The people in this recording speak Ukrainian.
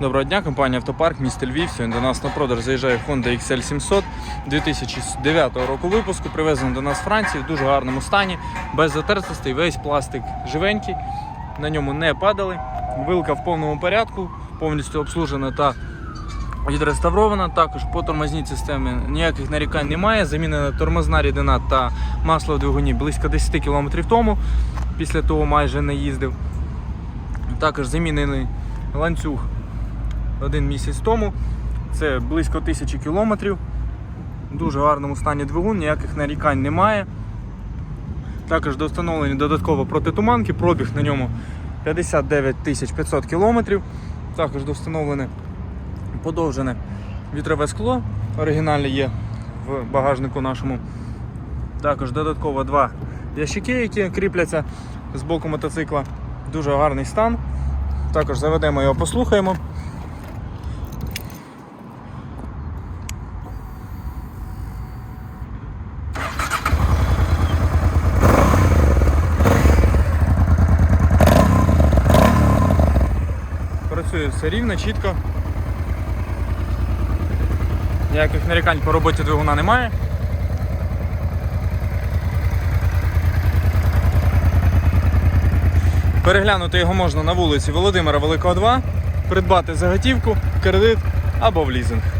Доброго дня, компанія Автопарк, місто Львів. Сьогодні до нас на продаж заїжджає Honda XL 700 2009 року випуску. Привезений до нас з Франції в дуже гарному стані, без затертостей, весь пластик живенький, на ньому не падали. Вилка в повному порядку, повністю обслужена та відреставрована. Також по тормозній системі ніяких нарікань немає. Замінена тормозна рідина та масло в двигуні близько 10 км тому. Після того майже не їздив. Також замінений ланцюг один місяць тому. Це близько тисячі кілометрів. В дуже гарному стані двигун, ніяких нарікань немає. Також достановлені додатково протитуманки, пробіг на ньому 59 500 кілометрів. Також достановлене подовжене вітрове скло. Оригінальне є в багажнику нашому. Також додатково два ящики, які кріпляться з боку мотоцикла. Дуже гарний стан. Також заведемо його, послухаємо. Працює все рівно, чітко. Ніяких нарікань по роботі двигуна немає. Переглянути його можна на вулиці Володимира Великого 2, придбати заготівку, кредит або в лізинг.